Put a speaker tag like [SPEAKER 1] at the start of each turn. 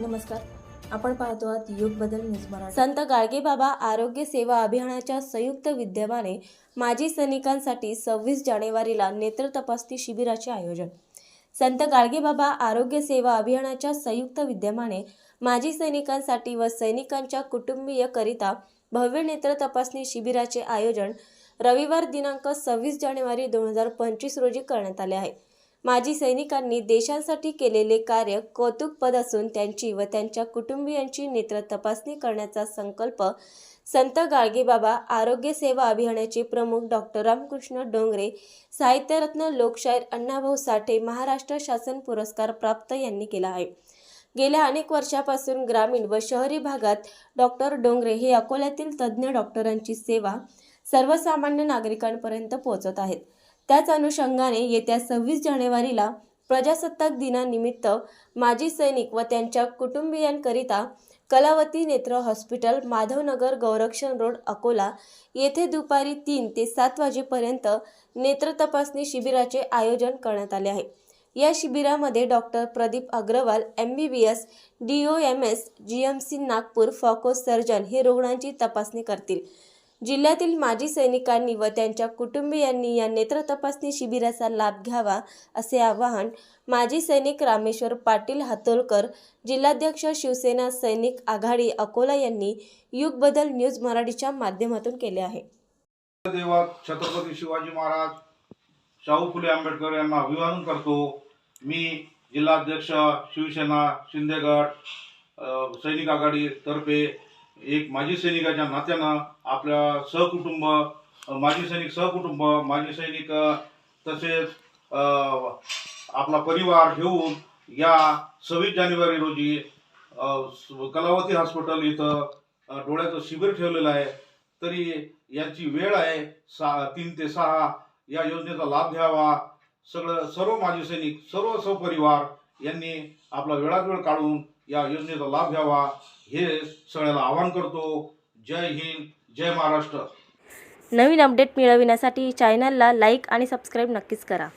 [SPEAKER 1] नमस्कार. आपण पाहतो आहात युग बदल न्यूज मराठी. संत गाडगेबाबा आरोग्य सेवा अभियानाच्या संयुक्त विद्यमाने माजी सैनिकांसाठी सव्वीस जानेवारीला नेत्र तपासणी शिबिराचे आयोजन. संत गाडगेबाबा आरोग्य सेवा अभियानाच्या संयुक्त विद्यमाने माजी सैनिकांसाठी व सैनिकांच्या कुटुंबीयकरिता भव्य नेत्र तपासणी शिबिराचे आयोजन रविवार दिनांक सव्वीस जानेवारी दोन हजार पंचवीस रोजी करण्यात आले आहे. माजी सैनिकांनी देशासाठी केलेले कार्य कौतुकपद असून त्यांची व त्यांच्या कुटुंबियांची नेत्र तपासणी करण्याचा संकल्प संत गाडगेबाबा आरोग्य सेवा अभियानाचे प्रमुख डॉक्टर रामकृष्ण डोंगरे साहित्यरत्न लोकशाहीर अण्णाभाऊ साठे महाराष्ट्र शासन पुरस्कार प्राप्त यांनी केला आहे. गेल्या अनेक वर्षापासून ग्रामीण व शहरी भागात डॉक्टर डोंगरे हे अकोल्यातील तज्ज्ञ डॉक्टरांची सेवा सर्वसामान्य नागरिकांपर्यंत पोहोचत आहेत. त्याच अनुषंगाने येत्या सव्वीस जानेवारीला प्रजासत्ताक दिनानिमित्त माजी सैनिक व त्यांच्या कुटुंबियांकरिता कलावती नेत्र हॉस्पिटल माधवनगर गौरक्षण रोड अकोला येथे दुपारी तीन ते सात वाजेपर्यंत नेत्र तपासणी शिबिराचे आयोजन करण्यात आले आहे. या शिबिरामध्ये doctor Pradeep Agrawal M B B S D O M S G M C Nagpur phaco surgeon हे रुग्णांची तपासणी करतील. जिल्ह्यातील माजी सैनिकांनी व त्यांच्या कुटुंबियांनी या नेत्र तपासणी शिबिराचा लाभ घ्यावा असे आवाहन माजी सैनिक रामेश्वर पाटील हातोलकर जिल्हाध्यक्ष शिवसेना सैनिक आघाडी अकोला यांनी युग बदल न्यूज मराठीच्या माध्यमातून केले आहे.
[SPEAKER 2] देवा छत्रपती शिवाजी महाराज शाहू फुले आंबेडकर यांना अभिवादन करतो. मी जिल्हाध्यक्ष शिवसेना शिंदेगड सैनिक आघाडी तर्फे एक माजी सैनिकाच्या नात्यानं आपल्या सहकुटुंब माजी सैनिक सहकुटुंब माजी सैनिक तसेच आपला परिवार घेऊन या सव्वीस जानेवारी रोजी कलावती हॉस्पिटल इथं डोळ्याचं शिबिर ठेवलेलं आहे. तरी यांची वेळ आहे सहा तीन ते सहा. या योजनेचा लाभ घ्यावा. सगळं सर्व माजी सैनिक सर्व सपरिवार यांनी आपला वेळात वेळ काढून या योजनेचा लाभ घ्यावा. हे सगळ्याला आवाहन करतो. जय हिंद जय महाराष्ट्र.
[SPEAKER 1] नवीन अपडेट मिळविण्यासाठी चॅनलला लाईक आणि सबस्क्राईब नक्कीच करा.